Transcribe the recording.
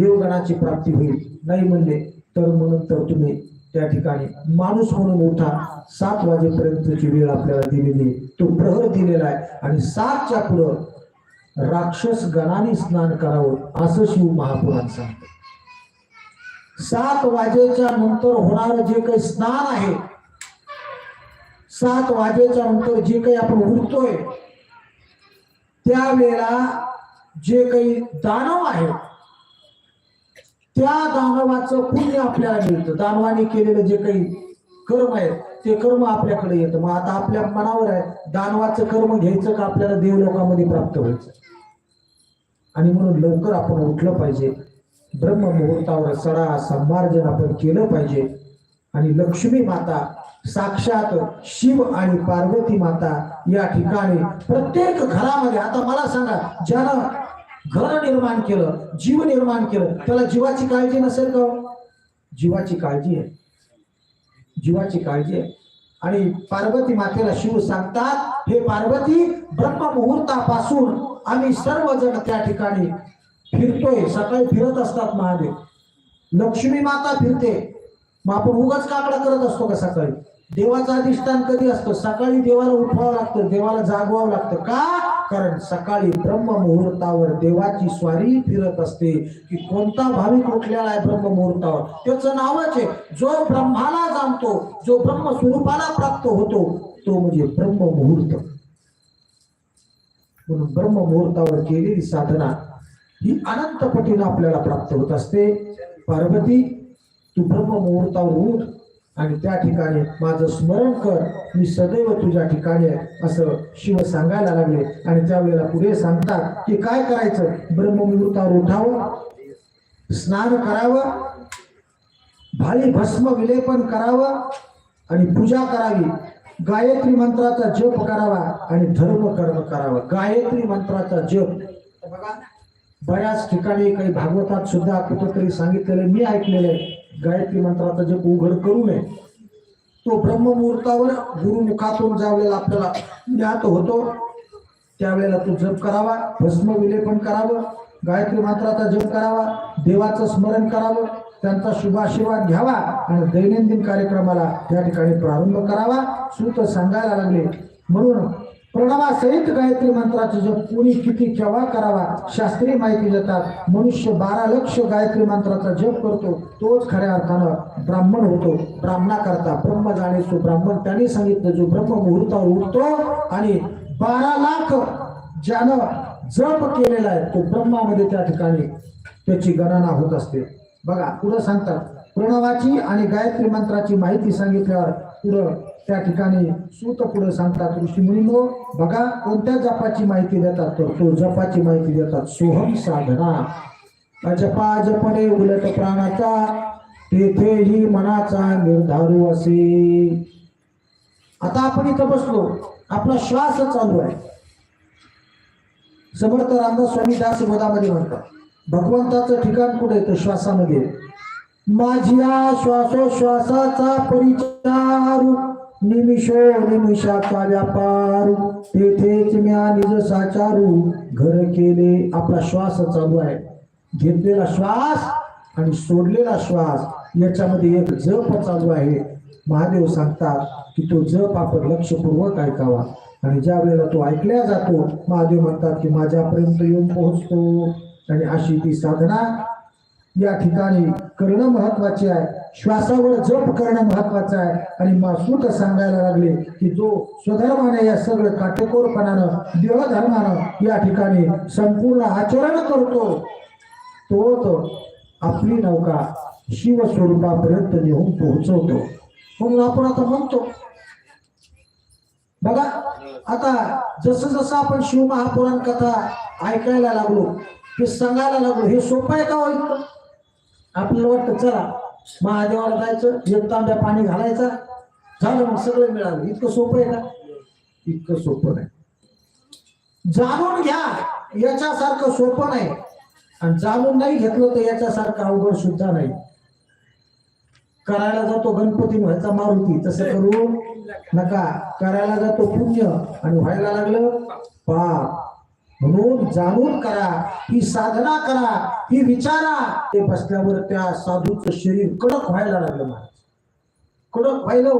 देवगणाची प्राप्ती होईल. नाही म्हणले तर म्हणून तर तुम्ही त्या ठिकाणी माणूस म्हणून उठा. सात वाजेपर्यंतची वेळ आपल्याला दिलेली तो प्रहर दिलेला आहे. आणि सातच्या पुढं राक्षस गणाने स्नान करावं असं शिव महापुरात सांगतो. सात वाजेच्या नंतर होणार जे काही स्नान आहे सात वाजेच्या नंतर जे काही आपण उठतोय त्यावेळेला जे काही दानव आहे त्या दानवाचं पुण्य आपल्याला मिळतं. दानवाने केलेलं जे काही कर्म आहे ते कर्म आपल्याकडे येतं. मग आता आपल्या मनावर आहे दानवाचं कर्म घ्यायचं का आपल्याला देवलोकामध्ये प्राप्त व्हायचं? आणि म्हणून लवकर आपण उठलं पाहिजे. ब्रह्म मुहूर्तावर सडा संमार्जन आपण केलं पाहिजे. आणि लक्ष्मी माता साक्षात शिव आणि पार्वती माता या ठिकाणी प्रत्येक घरामध्ये आता मला सांगा ज्यानं घर निर्माण केलं जीव निर्माण केलं. त्याला जीवाची काळजी नसेल का हो? जीवाची काळजी आहे. जीवाची काळजी आहे. आणि पार्वती मातेला शिव सांगतात हे पार्वती ब्रह्म मुहूर्तापासून आम्ही सर्वजण त्या ठिकाणी फिरतोय. सकाळी फिरत असतात महादेव. लक्ष्मी माता फिरते. मग आपण उगाच काकडा करत असतो का सकाळी? देवाचं अधिष्ठान कधी असतं? सकाळी देवाला उठवावं लागतं देवाला जागवावं लागतं. का? कारण सकाळी ब्रह्म मुहूर्तावर देवाची स्वारी फिरत असते की कोणता भाविक उठलेला आहे ब्रह्म मुहूर्तावर त्याचं नावच आहे जो ब्रह्माला जाणतो जो ब्रह्म स्वरूपाला प्राप्त होतो तो म्हणजे ब्रह्म मुहूर्त म्हणून ब्रह्म मुहूर्तावर केलेली साधना ही अनंत पटीनं आपल्याला प्राप्त होत असते. पार्वती तू ब्रह्म मुहूर्तावर उठ. आणि त्या ठिकाणी माझं स्मरण कर मी सदैव तुझ्या ठिकाणी आहे असं शिव सांगायला लागले. आणि त्यावेळेला पुढे सांगतात की काय करायचं? ब्रह्ममुहूर्तावर उठावं स्नान करावं भाली भस्म विलेपन करावं आणि पूजा करावी. गायत्री मंत्राचा जप करावा आणि धर्म कर्म करावं. गायत्री मंत्राचा जप. बघा बऱ्याच ठिकाणी काही भागवतात सुद्धा कुठंतरी सांगितलेलं मी ऐकलेलं आहे. गायत्री मंत्राचा जप उघड करू नये. तो ब्रह्ममुहूर्तावर गुरुमुखातून ज्यावेळेला आपल्याला ज्ञात होतो. त्यावेळेला तो जप करावा भस्म विलेपन करावं गायत्री मंत्राचा जप करावा देवाचं स्मरण करावं त्यांचा शुभाशीर्वाद घ्यावा आणि दैनंदिन कार्यक्रमाला त्या ठिकाणी प्रारंभ करावा. सूत सांगायला लागले. म्हणून प्रणवासहित गायत्री मंत्राचा जप कोणी किती केव्हा करावा? शास्त्रीय माहिती देतात. मनुष्य बारा लक्ष गायत्री मंत्राचा जप करतो. तोच खऱ्या अर्थानं ब्राह्मण होतो. ब्राह्मणाकरता ब्रह्म जाणेसो ब्राह्मण. त्याने सांगितलं जो ब्रह्म मुहूर्तावर उठतो आणि बारा लाख ज्यानं जप केलेला आहे तो ब्रह्मामध्ये त्या ठिकाणी त्याची गणना होत असते. बघा पुढं सांगतात. प्रणवाची आणि गायत्री मंत्राची माहिती सांगितल्यावर पुढं त्या ठिकाणी सूत पुढे सांगतात ऋषी मुनीनो बघा कोणत्या जपाची माहिती देतात तर तो जपाची माहिती देतात. सोहम साधना. अजपा जपणे उलट प्राणाचा तेथेही मनाचा निर्धारू असे आता आपण इथं बसलो. आपला श्वास चालू आहे. समर्थ रामदास स्वामी दास बोधामध्ये म्हणतात भगवंताचं ठिकाण कुठे आहे? तर श्वासामध्ये. माझ्या श्वासोश्वासाचा परिचार निमिषो निमिषाचा व्यापार तेथेच म्या निज साचारू घर केले. आपला श्वास चालू आहे. घेतलेला श्वास आणि सोडलेला श्वास याच्यामध्ये एक जप चालू आहे. महादेव सांगतात की तो जप आपण लक्षपूर्वक ऐकावा. आणि ज्या वेळेला तो ऐकल्या जातो महादेव म्हणतात की माझ्यापर्यंत येऊन पोहोचतो. आणि अशी ती साधना या ठिकाणी करणं महत्वाची आहे. श्वासावर जप करणं महत्वाचं आहे. आणि मासूक सांगायला लागले की जो स्वधर्माने या सगळं काटेकोरपणानं देवधर्मानं या ठिकाणी संपूर्ण आचरण करतो तोच आपली नौका शिव स्वरूपापर्यंत नेऊन पोहोचवतो. म्हणून आपण आता म्हणतो. बघा आता जसं जसं आपण शिव महापुराण कथा ऐकायला लागलो हे सांगायला लागलो हे सोपं आहे का होईल आपल्याला वाटतं चला. महादेवाला जायचं एक तांब्या पाणी घालायचा. झालं मग सगळं मिळालं. इतकं सोपं आहे का? इतकं सोपं नाही. जाणून घ्या. याच्यासारखं सोपं नाही. आणि जाणून नाही घेतलं तर याच्यासारखं अवघड सुद्धा नाही. करायला जातो गणपती व्हायचा मारुती. तसं करू नका. करायला जातो पुण्य. आणि व्हायला लागलं पाप. म्हणून जाणून करा ही साधना करा ही विचारा. ते बसल्यावर त्या साधूचं शरीर कडक व्हायला लागलं महाराज. कडक व्हायला